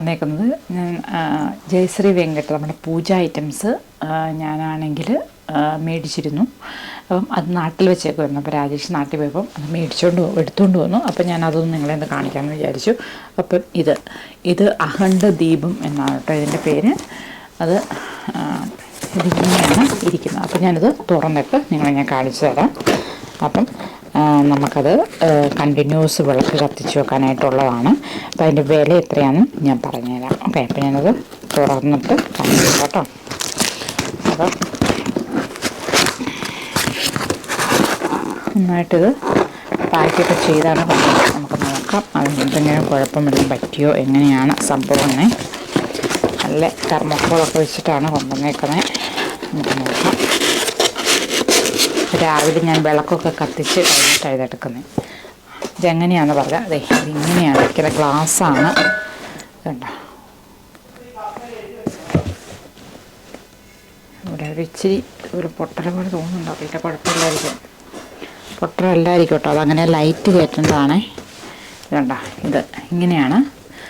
വന്നേക്കുന്നത്. ഞാൻ ജയശ്രീ വെങ്കട്ട് നമ്മുടെ പൂജ ഐറ്റംസ് ഞാനാണെങ്കിൽ മേടിച്ചിരുന്നു. അപ്പം അത് നാട്ടിൽ വെച്ചേക്കുമായിരുന്നു അപ്പോൾ രാജേഷ് നാട്ടിൽ പോയപ്പം അത് മേടിച്ചുകൊണ്ട് എടുത്തുകൊണ്ട് വന്നു. അപ്പം ഞാൻ അതൊന്നും നിങ്ങളെ ഒന്ന് കാണിക്കാമെന്ന് വിചാരിച്ചു. അപ്പം ഇത് ഇത് അഖണ്ഡ ദീപം എന്നാണ് കേട്ടോ ഇതിന്റെ പേര്. അത് ഇതിങ്ങനെയാണ് ഇരിക്കുന്നത്. അപ്പം ഞാനിത് തുറന്നിട്ട് നിങ്ങളെ ഞാൻ കാണിച്ചു തരാം. അപ്പം നമുക്കത് കണ്ടിന്യൂസ് വിളക്ക് കത്തിച്ച് വെക്കാനായിട്ടുള്ളതാണ്. അപ്പം അതിന്റെ വില എത്രയാണെന്ന് ഞാൻ പറഞ്ഞുതരാം. ഓക്കെ അപ്പം ഞാനത് തുറന്നിട്ട് കാണിക്കാം കേട്ടോ. അപ്പം നന്നായിട്ടിത് പാക്കൊക്കെ ചെയ്താണ് പറഞ്ഞത് നമുക്ക് നോക്കാം. അതിന് എന്തെങ്കിലും കുഴപ്പമില്ല പറ്റിയോ എങ്ങനെയാണ് സംഭവം നല്ല തെർമോക്കോളൊക്കെ വെച്ചിട്ടാണ് കൊണ്ടുവന്നേക്കുന്നത്. നമുക്ക് നോക്കാം. രാവിലെ ഞാൻ വിളക്കൊക്കെ കത്തിച്ച് കഴിഞ്ഞിട്ടാണ് ഇതെടുക്കുന്നത്. ഇതെങ്ങനെയാണെന്ന് പറഞ്ഞാൽ അതെ ഇതിങ്ങനെയാണ്. ഇരിക്കുന്ന ഗ്ലാസ്സാണ്. ഇതുണ്ടോ ഇവിടെ ഒരു ഇച്ചിരി ഒരു പൊട്ടല പോലെ തോന്നുന്നുണ്ടോ. അതിന്റെ കുഴപ്പമില്ലായിരിക്കും. പൊട്ടലല്ലായിരിക്കും കേട്ടോ. അതങ്ങനെ ലൈറ്റ് കയറ്റേണ്ടതാണേ ഇതുണ്ട ഇത് ഇങ്ങനെയാണ്.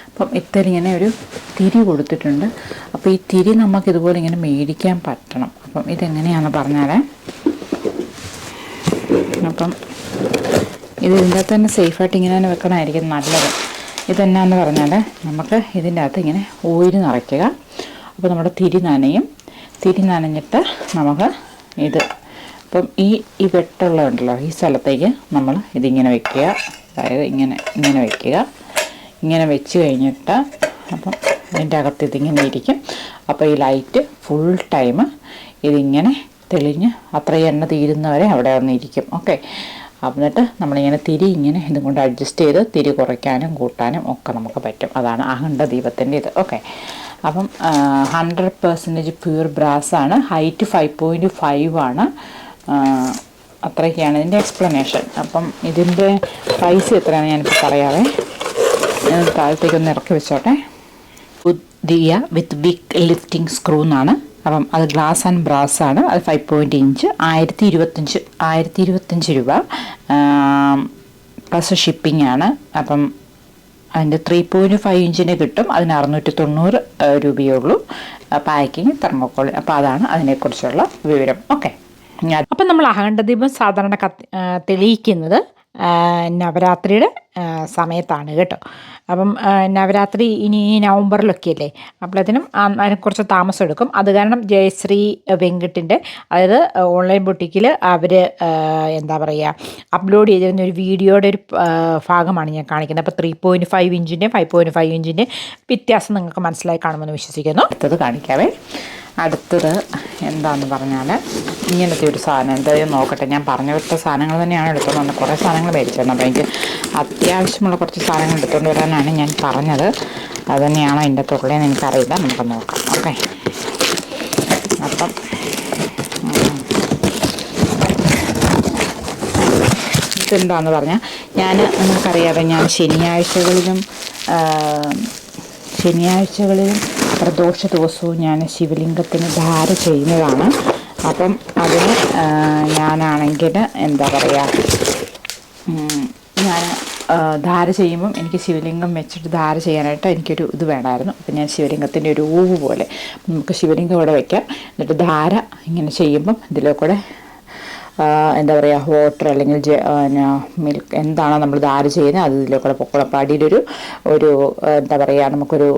അപ്പം ഇത്തരം ഇങ്ങനെ ഒരു തിരി കൊടുത്തിട്ടുണ്ട്. അപ്പോൾ ഈ തിരി നമുക്ക് ഇതുപോലെ ഇങ്ങനെ മേടിക്കാൻ പറ്റണം. അപ്പം ഇതെങ്ങനെയാണെന്ന് പറഞ്ഞാലേ അപ്പം ഇത് ഇതിന്റെ അകത്ത് തന്നെ സേഫായിട്ട് ഇങ്ങനെ തന്നെ വെക്കണമായിരിക്കും നല്ലത്. ഇതെന്നാന്ന് പറഞ്ഞാൽ നമുക്ക് ഇതിന്റെ അകത്ത് ഇങ്ങനെ ഓയിൽ നിറയ്ക്കുക. അപ്പോൾ നമ്മുടെ തിരി നനയും. തിരി നനഞ്ഞിട്ട് നമുക്ക് ഇത് അപ്പം ഈ ഈ വെട്ടുള്ള വെട്ടുള്ളതുണ്ടല്ലോ ഈ സ്ഥലത്തേക്ക് നമ്മൾ ഇതിങ്ങനെ വെക്കുക. അതായത് ഇങ്ങനെ ഇങ്ങനെ വെക്കുക. ഇങ്ങനെ വെച്ച് കഴിഞ്ഞിട്ട് അപ്പം അതിന്റെ അകത്ത് ഇതിങ്ങനെ ഇരിക്കും. അപ്പോൾ ഈ ലൈറ്റ് ഫുൾ ടൈം ഇതിങ്ങനെ തെളിഞ്ഞ് അത്രയും എണ്ണ തീരുന്നവരെ അവിടെ വന്നിരിക്കും. ഓക്കെ എന്നിട്ട് നമ്മളിങ്ങനെ തിരി ഇങ്ങനെ ഇതും കൊണ്ട് അഡ്ജസ്റ്റ് ചെയ്ത് തിരി കുറയ്ക്കാനും കൂട്ടാനും ഒക്കെ നമുക്ക് പറ്റും. അതാണ് അഹണ്ട ദീപത്തിന്റെ ഇത്. ഓക്കെ അപ്പം ഹൺഡ്രഡ് പെർസെന്റേജ് പ്യൂർ ബ്രാസ് ആണ്. ഹൈറ്റ് ഫൈവ് പോയിന്റ് ഫൈവ് ആണ്. അത്രയൊക്കെയാണ് ഇതിന്റെ എക്സ്പ്ലനേഷൻ അപ്പം ഇതിന്റെ പൈസ എത്രയാണ് ഞാനിപ്പോൾ പറയാവേ? താഴത്തേക്കൊന്ന് ഇറക്കി വെച്ചോട്ടെ. Diya with big lifting screw എന്നാണ്. അപ്പം അത് ഗ്ലാസ് ആൻഡ് ബ്രാസ് ആണ്. അത് ഫൈവ് പോയിന്റ് ഇഞ്ച് ആയിരത്തി ഇരുപത്തഞ്ച് ആയിരത്തി ഇരുപത്തഞ്ച് രൂപ പ്ലസ് ഷിപ്പിംഗ് ആണ്. അപ്പം അതിന്റെ ത്രീ പോയിന്റ് ഫൈവ് ഇഞ്ചിന് കിട്ടും. അതിന് അറുന്നൂറ്റി തൊണ്ണൂറ് രൂപയേ ഉള്ളൂ പാക്കിങ് തെർമോക്കോൾ അപ്പോൾ അതാണ് അതിനെക്കുറിച്ചുള്ള വിവരം. ഓക്കെ അപ്പം നമ്മൾ അഖണ്ഡദീപം സാധാരണ കത്തി തെളിയിക്കുന്നത് നവരാത്രിയുടെ സമയത്താണ് കേട്ടോ. അപ്പം നവരാത്രി ഇനി നവംബറിലൊക്കെ അല്ലേ അപ്പോഴത്തേനും അതിന് കുറച്ച് താമസം എടുക്കും. അത് കാരണം ജയശ്രീ വെങ്കിട്ടിന്റെ അതായത് ഓൺലൈൻ ബുട്ടിക്കിൽ അവർ എന്താ പറയുക അപ്ലോഡ് ചെയ്തിരുന്ന ഒരു വീഡിയോയുടെ ഒരു ഭാഗമാണ് ഞാൻ കാണിക്കുന്നത്. അപ്പോൾ ത്രീ പോയിന്റ് ഫൈവ് ഇഞ്ചിന്റെ ഫൈവ് പോയിന്റ് ഫൈവ് ഇഞ്ചിന്റെ വ്യത്യാസം നിങ്ങൾക്ക് മനസ്സിലായി കാണുമെന്ന് വിശ്വസിക്കുന്നു. അടുത്തത് കാണിക്കാവേ. അടുത്തത് എന്താണെന്ന് പറഞ്ഞാൽ ഇങ്ങനത്തെ ഒരു സാധനം. എന്തായാലും നോക്കട്ടെ. ഞാൻ പറഞ്ഞു വിട്ട സാധനങ്ങൾ തന്നെയാണ് എടുത്തുകൊണ്ട് വന്നത് കുറേ സാധനങ്ങൾ മേടിച്ചിരുന്നു അപ്പോൾ എനിക്ക് അത്യാവശ്യമുള്ള കുറച്ച് സാധനങ്ങൾ എടുത്തുകൊണ്ട് വരാനാണ് ഞാൻ പറഞ്ഞത്. അത് തന്നെയാണോ എന്റെ തുള്ളിയെന്ന് എനിക്കറിയില്ല. നമുക്ക് നോക്കാം. ഓക്കെ. അപ്പം ഉം. ഇതെന്താന്ന് പറഞ്ഞാൽ ഞാൻ നിങ്ങൾക്കറിയാതെ ഞാൻ ശനിയാഴ്ചകളിലും ശനിയാഴ്ചകളിലും പ്രദോഷ ദിവസവും ഞാൻ ശിവലിംഗത്തിന് ധാര ചെയ്യുന്നതാണ്. അപ്പം അതിന് ഞാനാണെങ്കിൽ എന്താ പറയുക ഞാൻ ധാര ചെയ്യുമ്പം എനിക്ക് ശിവലിംഗം വെച്ചിട്ട് ധാര ചെയ്യാനായിട്ട് എനിക്കൊരു ഇത് വേണമായിരുന്നു. അപ്പം ഞാൻ ശിവലിംഗത്തിന്റെ ഒരു ഊവ് പോലെ നമുക്ക് ശിവലിംഗം ഇവിടെ വയ്ക്കാം എന്നിട്ട് ധാര ഇങ്ങനെ ചെയ്യുമ്പം ഇതിലെ കൂടെ എന്താ പറയുക വാട്ടർ അല്ലെങ്കിൽ മിൽക്ക് എന്താണോ നമ്മൾ ധാര ചെയ്യുന്നത് അത് പൊക്കോളും. അപ്പോൾ അടിയിലൊരു ഒരു എന്താ പറയുക നമുക്കൊരു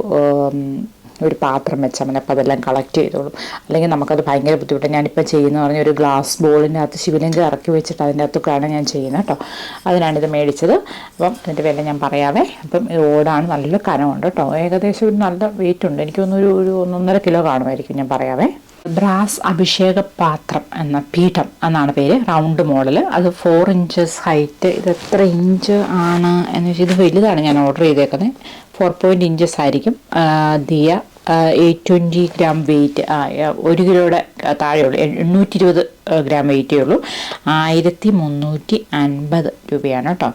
ഒരു പാത്രം വെച്ചാൽ മതി അതെല്ലാം കളക്ട് ചെയ്തോളും. അല്ലെങ്കിൽ നമുക്കത് ഭയങ്കര ബുദ്ധിമുട്ടാണ് ഞാനിപ്പോൾ ചെയ്യുന്ന പറഞ്ഞ ഒരു ഗ്ലാസ് ബോളിന്റെ അകത്ത് ശിവലിംഗം ഇറക്കി വെച്ചിട്ട് അതിന്റെ അകത്തൊക്കെയാണ് ഞാൻ ചെയ്യുന്നത് കേട്ടോ. അതിനാണ് ഇത് മേടിച്ചത്. അപ്പം അതിന്റെ വില ഞാൻ പറയാവേ. അപ്പം ഓടാണ് നല്ല കനമുണ്ട് കേട്ടോ. ഏകദേശം ഒരു നല്ല വെയിറ്റ് ഉണ്ട്. എനിക്ക് ഒരു ഒന്നൊന്നര കിലോ കാണുമായിരിക്കും ഞാൻ പറയാവേ. ബ്രാസ് അഭിഷേക പാത്രം എന്ന പീഠം എന്നാണ് പേര്. റൗണ്ട് മോഡൽ അത് ഫോർ ഇഞ്ചസ് ഹൈറ്റ് ഇത് എത്ര ഇഞ്ച് ആണ് എന്ന് വെച്ചാൽ ഇത് വലുതാണ് ഞാൻ ഓർഡർ ചെയ്തേക്കുന്നത് ഫോർ പോയിന്റ് ഇഞ്ചസ് ആയിരിക്കും. ദിയ ട്വന്റി ഗ്രാം വെയിറ്റ് ഒരു കിലോയുടെ താഴെയുള്ളൂ. എണ്ണൂറ്റി ഇരുപത് ഗ്രാം വെയിറ്റേ ഉള്ളൂ ആയിരത്തി മുന്നൂറ്റി അൻപത് രൂപയാണ് കേട്ടോ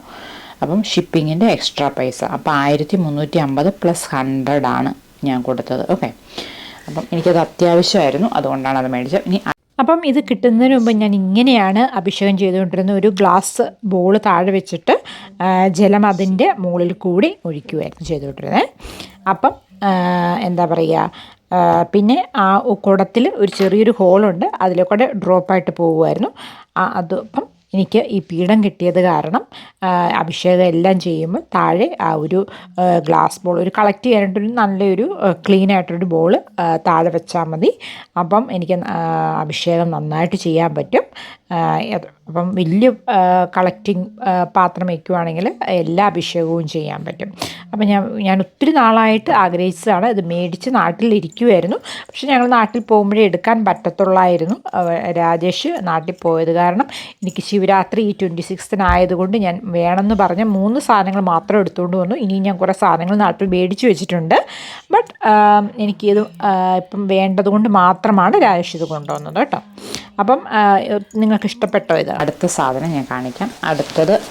അപ്പം ഷിപ്പിങ്ങിന്റെ എക്സ്ട്രാ പൈസ. അപ്പോൾ ആയിരത്തി മുന്നൂറ്റി അമ്പത് പ്ലസ് ഹൺഡ്രഡ് ആണ് ഞാൻ കൊടുത്തത്. ഓക്കെ അപ്പം എനിക്കത് അത്യാവശ്യമായിരുന്നു. അതുകൊണ്ടാണ് അത് മേടിച്ചത്. ഇനി അപ്പം ഇത് കിട്ടുന്നതിന് മുമ്പ് ഞാൻ ഇങ്ങനെയാണ് അഭിഷേകം ചെയ്തുകൊണ്ടിരുന്നത്. ഒരു ഗ്ലാസ് ബോൾ താഴെ വെച്ചിട്ട് ജലം അതിന്റെ മുകളിൽ കൂടി ഒഴിക്കുമായിരുന്നു ചെയ്തുകൊണ്ടിരുന്നത്. അപ്പം എന്താ പറയുക പിന്നെ ആ കുടത്തിൽ ഒരു ചെറിയൊരു ഹോളുണ്ട്. അതിലേക്കൂടെ ഡ്രോപ്പായിട്ട് പോകുമായിരുന്നു അത് അപ്പം എനിക്ക് ഈ പീഠം കിട്ടിയത് കാരണം അഭിഷേകം എല്ലാം ചെയ്യുമ്പോൾ താഴെ ആ ഒരു ഗ്ലാസ് ബോൾ ഒരു കളക്ട് ചെയ്യാനായിട്ടൊരു നല്ലൊരു ക്ലീൻ ആയിട്ടൊരു ബോൾ താഴെ വെച്ചാൽ മതി. അപ്പം എനിക്ക് അഭിഷേകം നന്നായിട്ട് ചെയ്യാൻ പറ്റും. അപ്പം വലിയ കളക്റ്റിംഗ് പാത്രം വയ്ക്കുവാണെങ്കിൽ എല്ലാ അഭിഷേകവും ചെയ്യാൻ പറ്റും. അപ്പം ഞാൻ ഞാൻ ഒത്തിരി നാളായിട്ട് ആഗ്രഹിച്ചതാണ് ഇത് മേടിച്ച് നാട്ടിലിരിക്കുമായിരുന്നു പക്ഷെ ഞങ്ങൾ നാട്ടിൽ പോകുമ്പോഴേ എടുക്കാൻ പറ്റത്തുള്ളായിരുന്നു. രാജേഷ് നാട്ടിൽ പോയത് കാരണം എനിക്ക് ശിവരാത്രി ഈ ട്വന്റി സിക്സ്തിനായതുകൊണ്ട് ഞാൻ വേണമെന്ന് പറഞ്ഞ മൂന്ന് സാധനങ്ങൾ മാത്രം എടുത്തുകൊണ്ട് വന്നു. ഇനിയും ഞാൻ കുറേ സാധനങ്ങൾ നാട്ടിൽ മേടിച്ച് വെച്ചിട്ടുണ്ട്. ബട്ട് എനിക്കിത് ഇപ്പം വേണ്ടതുകൊണ്ട് മാത്രമാണ് രാജേഷ് ഇത് കൊണ്ടുവന്നത് കേട്ടോ. അപ്പം നിങ്ങൾക്ക് ഇഷ്ടപ്പെട്ടോ ഇത് അടുത്ത സാധനം ഞാൻ കാണിക്കാം. അടുത്തത്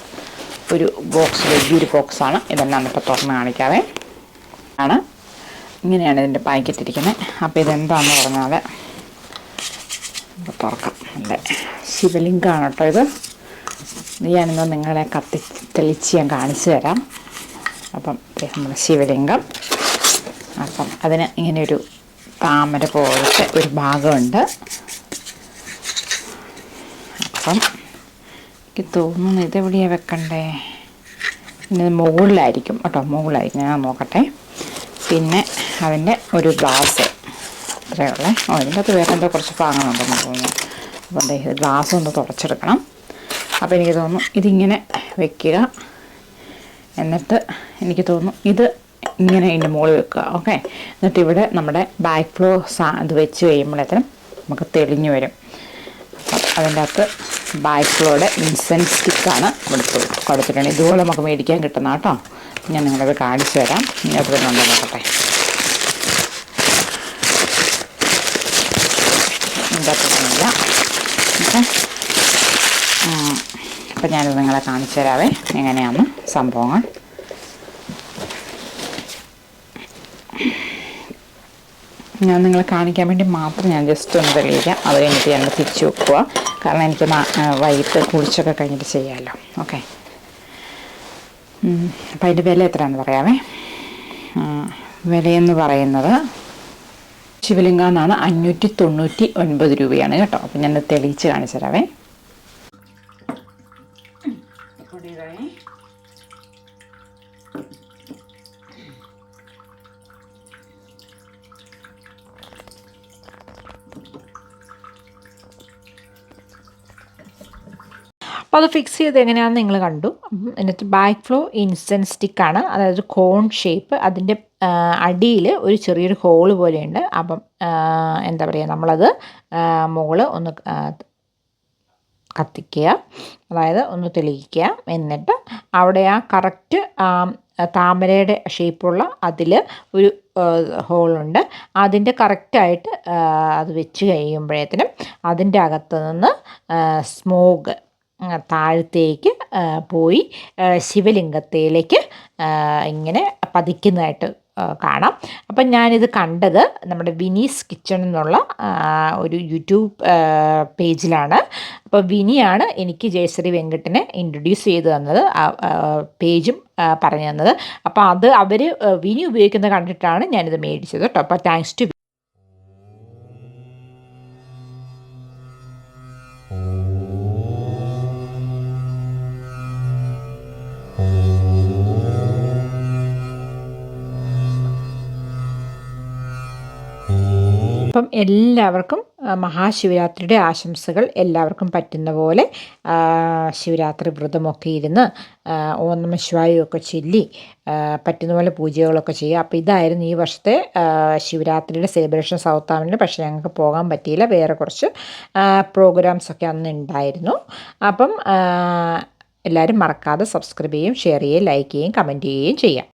ഒരു ബോക്സ് വലിയൊരു ബോക്സാണ് ഇതെല്ലാം ഇപ്പോൾ തുറന്ന് കാണിക്കാവേ. ആണ്. ഇങ്ങനെയാണ് ഇതിന്റെ പാക്കറ്റ് ഇരിക്കുന്നത് അപ്പോൾ ഇതെന്താണെന്ന് പറഞ്ഞാൽ തുറക്കാം. അല്ലേ ശിവലിംഗമാണ് കേട്ടോ ഇത്. ഞാനിന്ന് നിങ്ങളെ കത്തി തെളിച്ച് ഞാൻ കാണിച്ചു തരാം. അപ്പം നമ്മുടെ ശിവലിംഗം. അപ്പം അതിന് ഇങ്ങനെയൊരു താമര പോലത്തെ ഒരു ഭാഗമുണ്ട്. അപ്പം എനിക്ക് തോന്നുന്നു ഇതെവിടെയാണ് വെക്കണ്ടേ? പിന്നെ മുകളിലായിരിക്കും കേട്ടോ മുകളിലായിരിക്കും. ഞാൻ നോക്കട്ടെ. പിന്നെ അതിന്റെ ഒരു ഗ്ലാസ്. ഇത്രയുള്ള ഓ ഇതിന്റെ അകത്ത് വേറെ എന്തോ കുറച്ച് ഭാഗങ്ങളുണ്ടെന്ന് തോന്നുന്നു. അപ്പോൾ എന്താ ഗ്ലാസ് ഒന്ന് തുടച്ചെടുക്കണം. അപ്പോൾ എനിക്ക് തോന്നുന്നു ഇതിങ്ങനെ വെക്കുക. എന്നിട്ട് എനിക്ക് തോന്നുന്നു ഇത് ഇങ്ങനെ ഇതിന്റെ മുകളിൽ വെക്കുക. ഓക്കെ? എന്നിട്ട് ഇവിടെ നമ്മുടെ ബാക്ക് ഫ്ലോ സാ ഇത് വെച്ച് കഴിയുമ്പോഴത്തേനും നമുക്ക് തെളിഞ്ഞു വരും. അപ്പം അതിന്റെ അകത്ത് ബാക്കിലൂടെ ഇൻസെൻസ് സ്റ്റിക്കാണ് കൊടുത്തു കൊടുത്തിട്ടുണ്ട് ഇതുപോലെ നമുക്ക് മേടിക്കാൻ കിട്ടുന്ന കേട്ടോ. ഞാൻ നിങ്ങളത് കാണിച്ചു തരാം. അത് തന്നെ നോക്കട്ടെ. അപ്പം ഞാനത് നിങ്ങളെ കാണിച്ചു തരാവേ. എങ്ങനെയാണ് സംഭവങ്ങൾ. ഞാൻ നിങ്ങളെ കാണിക്കാൻ വേണ്ടി മാത്രം ഞാൻ ജസ്റ്റ് ഒന്ന് തെളിയിക്കാം. അത് കഴിഞ്ഞിട്ട് ഞാൻ തിരിച്ചു വെക്കുക കാരണം എനിക്ക് വൈകിട്ട് കുളിച്ചൊക്കെ കഴിഞ്ഞിട്ട് ചെയ്യാമല്ലോ ഓക്കെ. അപ്പം അതിന്റെ വില എത്രയാണെന്ന് പറയാമേ. വിലയെന്ന് പറയുന്നത് ശിവലിംഗ എന്നാണ് അഞ്ഞൂറ്റി തൊണ്ണൂറ്റി ഒൻപത് രൂപയാണ് കേട്ടോ. അപ്പം ഞാൻ തെളിയിച്ച് കാണിച്ചു തരാവേ അപ്പോൾ അത് ഫിക്സ് ചെയ്ത് എങ്ങനെയാണെന്ന് നിങ്ങൾ കണ്ടു. എന്നിട്ട് ബാക്ക് ഫ്ലോ ഇൻസ്റ്റന്റ് സ്റ്റിക്കാണ് അതായത് കോൺ ഷേപ്പ് അതിന്റെ അടിയിൽ ഒരു ചെറിയൊരു ഹോൾ പോലെയുണ്ട്. അപ്പം എന്താ പറയുക നമ്മളത് മുകൾ ഒന്ന് കത്തിക്കുക. അതായത് ഒന്ന് തെളിയിക്കുക. എന്നിട്ട് അവിടെ ആ കറക്റ്റ് താമരയുടെ ഷേപ്പുള്ള അതിൽ ഒരു ഹോളുണ്ട് അതിന്റെ കറക്റ്റായിട്ട് അത് വെച്ച് കഴിയുമ്പോഴത്തേനും അതിന്റെ അകത്ത് നിന്ന് സ്മോഗ് താഴത്തേക്ക് പോയി ശിവലിംഗത്തിലേക്ക് ഇങ്ങനെ പതിക്കുന്നതായിട്ട് കാണാം. അപ്പം ഞാനിത് കണ്ടത് നമ്മുടെ വിനീസ് കിച്ചൺ എന്നുള്ള ഒരു യൂട്യൂബ് പേജിലാണ്. അപ്പോൾ വിനിയാണ് എനിക്ക് ജയശ്രീ വെങ്കട്ടിനെ ഇൻട്രൊഡ്യൂസ് ചെയ്ത് തന്നത് പേജും പറഞ്ഞു തന്നത്. അപ്പോൾ അത് അവർ വിനി ഉപയോഗിക്കുന്നത് കണ്ടിട്ടാണ് ഞാനിത് മേടിച്ചത് കേട്ടോ. അപ്പോൾ താങ്ക്സ് ടു അപ്പം എല്ലാവർക്കും മഹാശിവരാത്രിയുടെ ആശംസകൾ എല്ലാവർക്കും പറ്റുന്ന പോലെ ശിവരാത്രി വ്രതമൊക്കെ ഇരുന്ന് ഓം നമ ചൊല്ലി പറ്റുന്ന പോലെ പൂജകളൊക്കെ ചെയ്യുക. അപ്പോൾ ഇതായിരുന്നു ഈ വർഷത്തെ ശിവരാത്രിയുടെ സെലിബ്രേഷൻ സൗത്ത് ആമിന് പക്ഷേ ഞങ്ങൾക്ക് പോകാൻ പറ്റിയില്ല. വേറെ കുറച്ച് പ്രോഗ്രാംസൊക്കെ അന്ന് ഉണ്ടായിരുന്നു. അപ്പം എല്ലാവരും മറക്കാതെ സബ്സ്ക്രൈബ് ചെയ്യുകയും ഷെയർ ചെയ്യുകയും ലൈക്ക് ചെയ്യുകയും കമന്റ് ചെയ്യുകയും ചെയ്യാം.